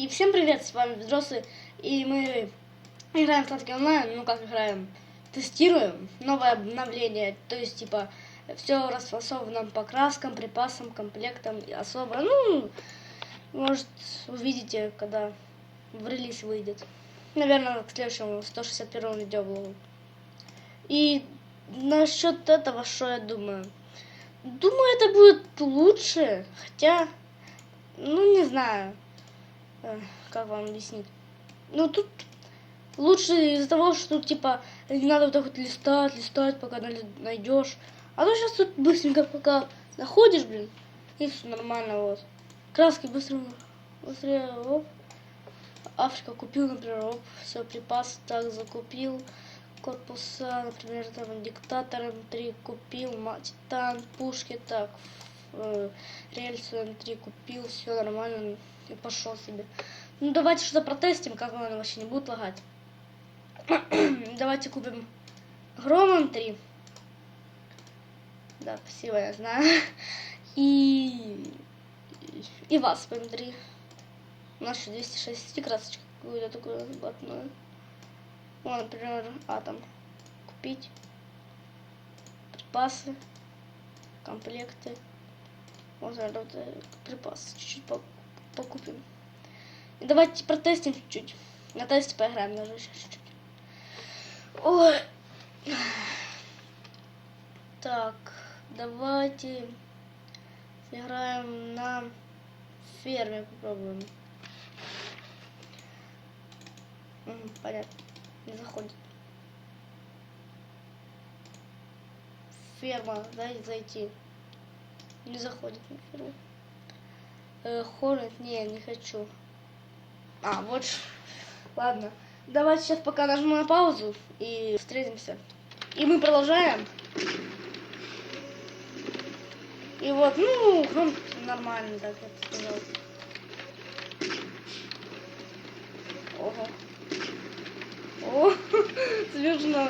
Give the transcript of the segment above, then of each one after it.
И всем привет, с вами Взрослый, и мы играем в сладкий онлайн, ну как играем, тестируем новое обновление, то есть типа все расфасовано по краскам, припасам, комплектам и особо, ну, может увидите, когда в релиз выйдет. Наверное, к следующему 161 видео влогу. И насчет этого, что я думаю? Думаю, это будет лучше, хотя, ну не знаю, как вам объяснить. Ну тут лучше из-за того, что тут типа не надо вот так вот листать, листать, пока найдешь. А то сейчас тут быстренько пока находишь, блин, и все нормально вот. Краски быстро, быстрее, оп. Африка купил, например, оп, все, припас так закупил. Корпуса, например, там диктатор М3 купил, титан, пушки, так, рельсы М3 купил, все нормально и пошел себе. Ну давайте что-то протестим, как оно вообще не будет лагать. давайте купим Гром М3. Да, спасибо, я знаю. И, и вас М3. У нас еще 260 красочек какую-то такую блатную. Ну, например, атом. Купить. Припасы. Комплекты. Можно вот, припасы чуть-чуть покупим. И давайте протестим чуть-чуть. На тесте поиграем даже чуть-чуть. Ой. Так, давайте сыграем на ферме попробуем. Понятно не заходит. Ферма, дайте зайти. Не заходит на ферму. Э, Хорнет, не, не хочу. А, вот. Ладно. Давайте сейчас пока нажму на паузу и встретимся. И мы продолжаем. И вот, ну, ну нормально, так я бы сказал. Ого. О, смешно.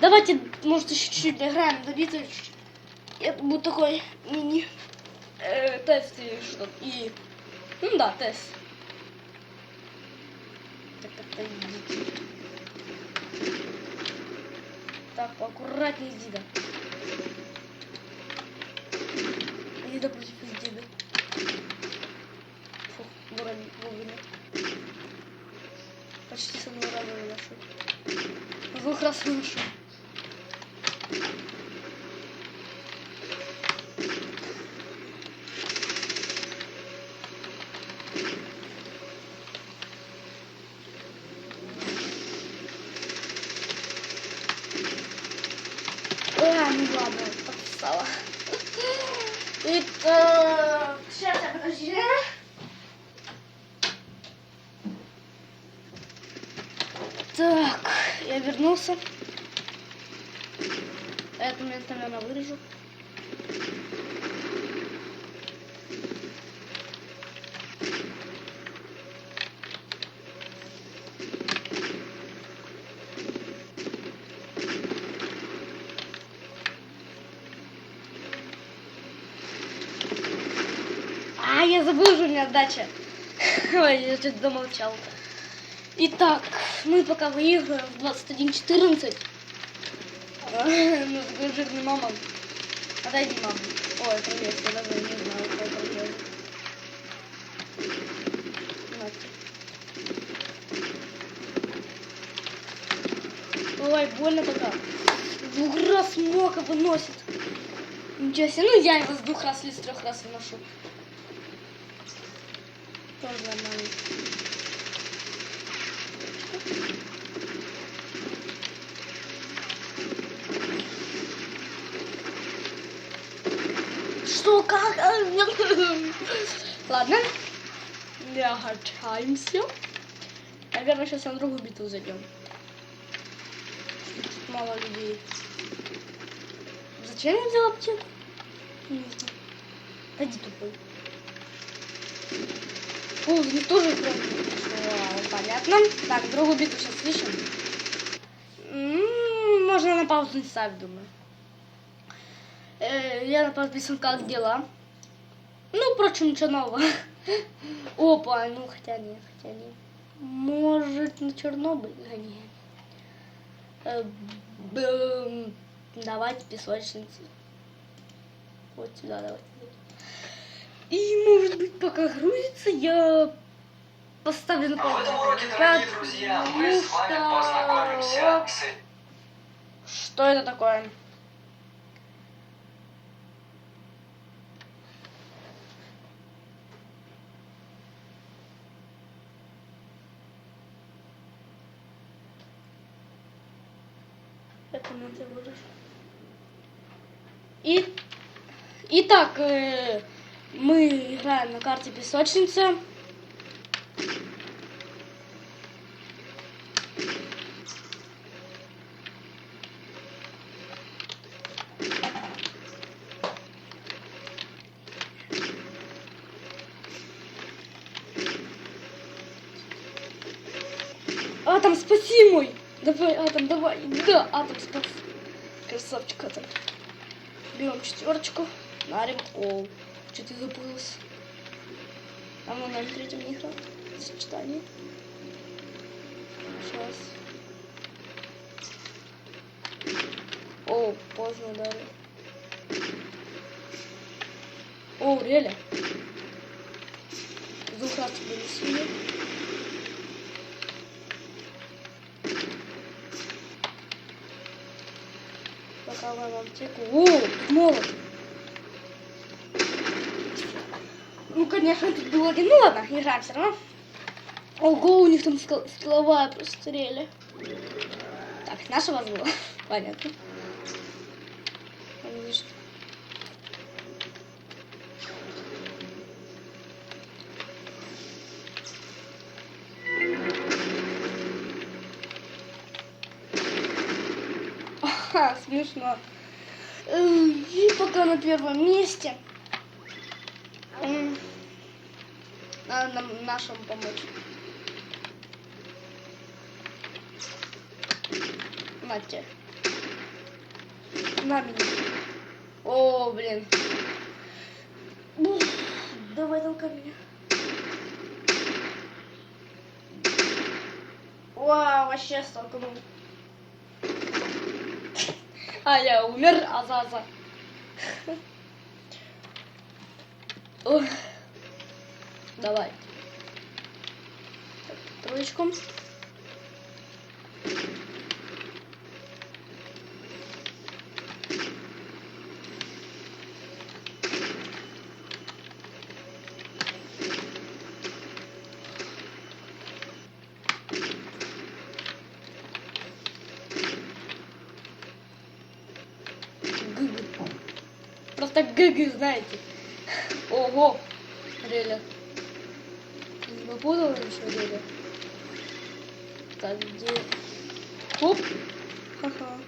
Давайте, может, еще чуть-чуть доиграем до битвы. Это будет такой мини э, тест или что И, ну да, тест. Так, так, идите. Так, поаккуратнее иди, да. Иди да против иди, да вовремя. Почти с одного раза нашел. Двух раз нашел. А, ну ладно, подписала. Итак, сейчас я подожди. Так, вернулся. Этот момент, наверное, вырежу. А, я забыл, что у меня дача. Ой, я чуть замолчал. Итак, мы пока выиграем в 21.14. Ну, жирный мама. Отойди, мама. Ой, привет, я даже не знаю, что это делать. Ой, больно пока. Двух раз мока выносит. Ничего себе. Ну, я его с двух раз или с трех раз выношу. Тоже нормально. Что, как? Ладно. Огорчаемся. Наверное, сейчас на другую битву зайдем. Мало людей. Зачем я взял аптеку? Не знаю. Пойди тупой. О, них тоже прям... Понятно. Так, другую битву сейчас слышим. Можно на паузу не ставить, думаю. Э, я подписан как дела. Ну, впрочем, ничего нового. Опа, ну хотя нет, хотя нет. Может, на Чернобыль гоняем. Э, б- Давайте песочницу. Вот сюда давайте. И может быть пока грузится, я поставлю на А в этом уроке, дорогие друзья, мы с вами что- познакомимся с... Что это такое? Это надо выложить. И Итак, э, мы играем на карте песочница. Атом, спаси мой! Давай, Атом, давай. Да, Атом, спас. Красавчик, Атом. Берем четверочку. Нарим. О, что ты забылась? А мы на третьем не играл. Сочетание. Сейчас. О, поздно ударил. О, реально. Двух раз были сильны. Паковаем аптеку. О, молот. Ну, конечно, тут было... Ну ладно, играем все равно. Ого, у них там скил- скилловая просто стрели. Так, наша вас была. Понятно. Ага, смешно. Э, И пока на первом месте. Надо нам нашему помочь. Нате. На меня. О, блин. Давай толкай меня. Вау, вообще столкнул. А я умер, Азаза. Ох. Давай. Так, Троечку. Просто гыг, знаете. Ого. Реля. Не выпутала ничего, Реля. Так, где? Хоп. Ага.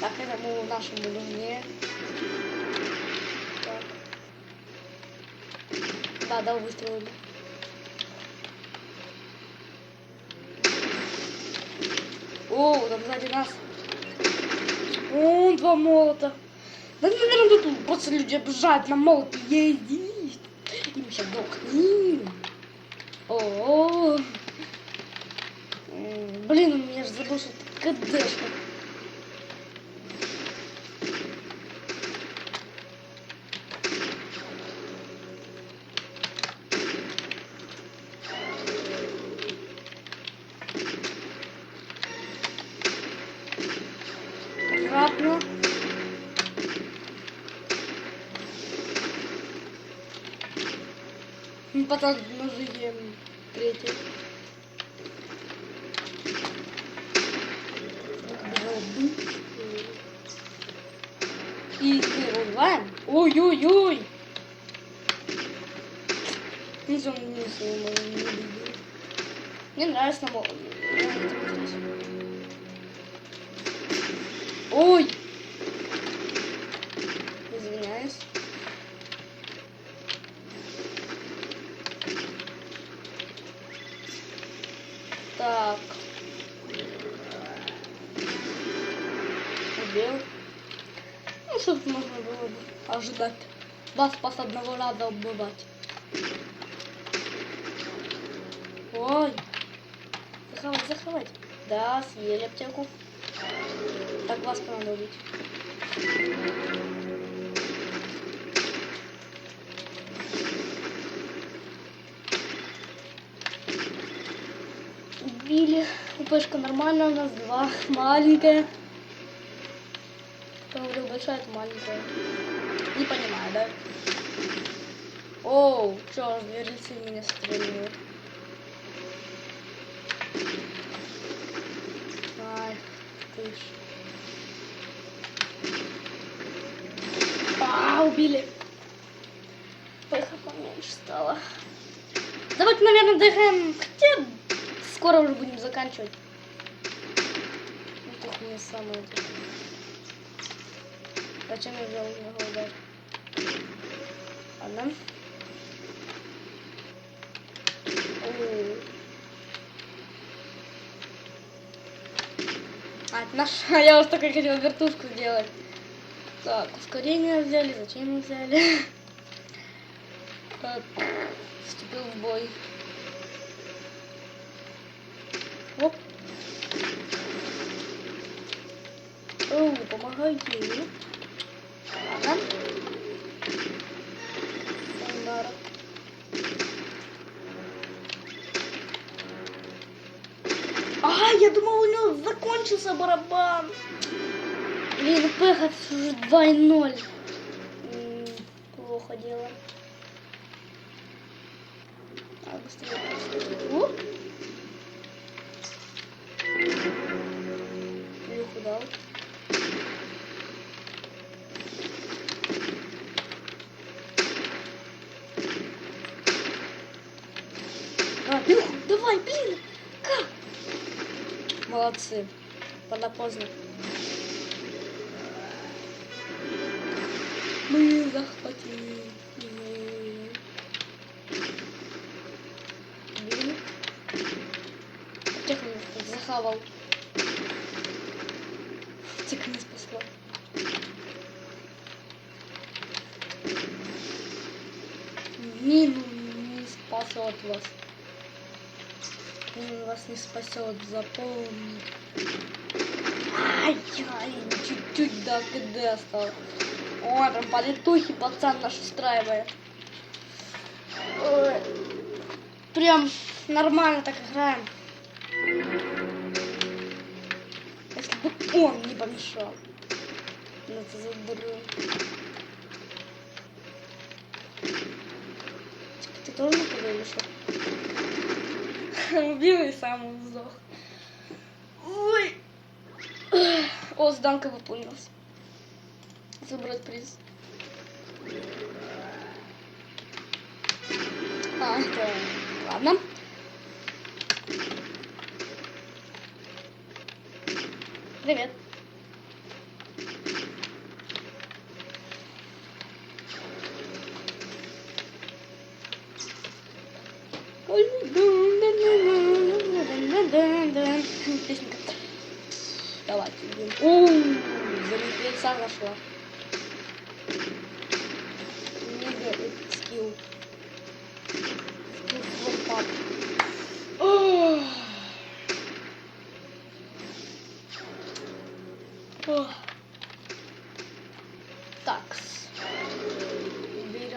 Так, это мы нашему нужнее. Так. Да, да, выстрелили. О, там сзади нас. О, два молота. Да, наверное, тут просто люди обожают на молоте ездить. И мы сейчас дохнем. О, М, Блин, у меня же забыл, что это КДшка. Третий. И вырубаем. Ой-ой-ой. Здесь он не сломал. Мне нравится на мол- Ой! Так. Убил. Ну, что тут можно было бы ожидать. Вас пас одного раза обмывать. Ой. Заховать, заховать. Да, съели аптеку. Так вас надо убить. Убили. УПшка нормально, у нас два. Маленькая. Я говорю, большая, это маленькая. Не понимаю, да? Оу, чё, верлицы меня стреляют. Ай, ты ж. А, убили. Ой, поменьше стало. Давайте, наверное, доиграем. Хотя скоро уже будем заканчивать. Ну, тут не самое это. Зачем я взял на голодать? Ладно. Оу. А, это. Я вот только хотела вертушку сделать. Так, ускорение взяли. Зачем мы взяли? Так, вступил в бой. Оп. Оу, помогайте. Ладно. Сандарок. А, я думал, у него закончился барабан. Блин, пехать уже 2-0. М, Плохо дело. А, быстрее. Оп. Плюху дал. А, плюху, давай, блин. Как? Молодцы. Поздно поздно. Мы захватили. Блин. Аптека захавал. Аптека не спасла. Мину не спасет вас. Мину вас не спасет, запомни. Ай-яй, чуть-чуть до КД осталось. Ой, прям полетухи пацан наш устраивает. Ой. Прям нормально так играем. Он не помешал. Ну, это заберу. Ты тоже не подавишься? Убил и сам сдох. Ой. О, сданка выполнилась. Забрать приз. А. Ладно. Привет. Песенка. Давайте. за мертвеца нашла.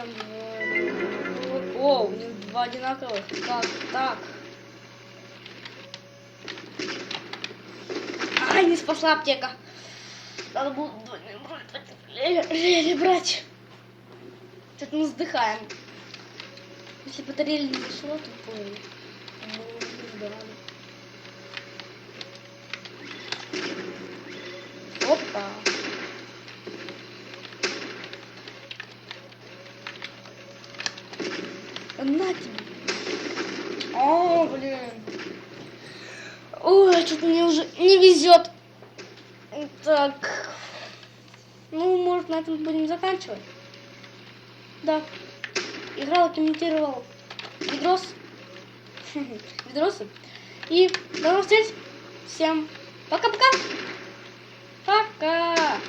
Берем два. О, у них два одинаковых. Как так? Ай, не спасла аптека. Надо было двойной брать. Что-то мы вздыхаем. Если батарея не зашла, то понял. Опа. На тебе. О, блин. Ой, что-то мне уже не везет. Так. Ну, может, на этом будем заканчивать. Да. Играл, комментировал видос. Видосы. И до новых встреч. Всем пока-пока. Пока.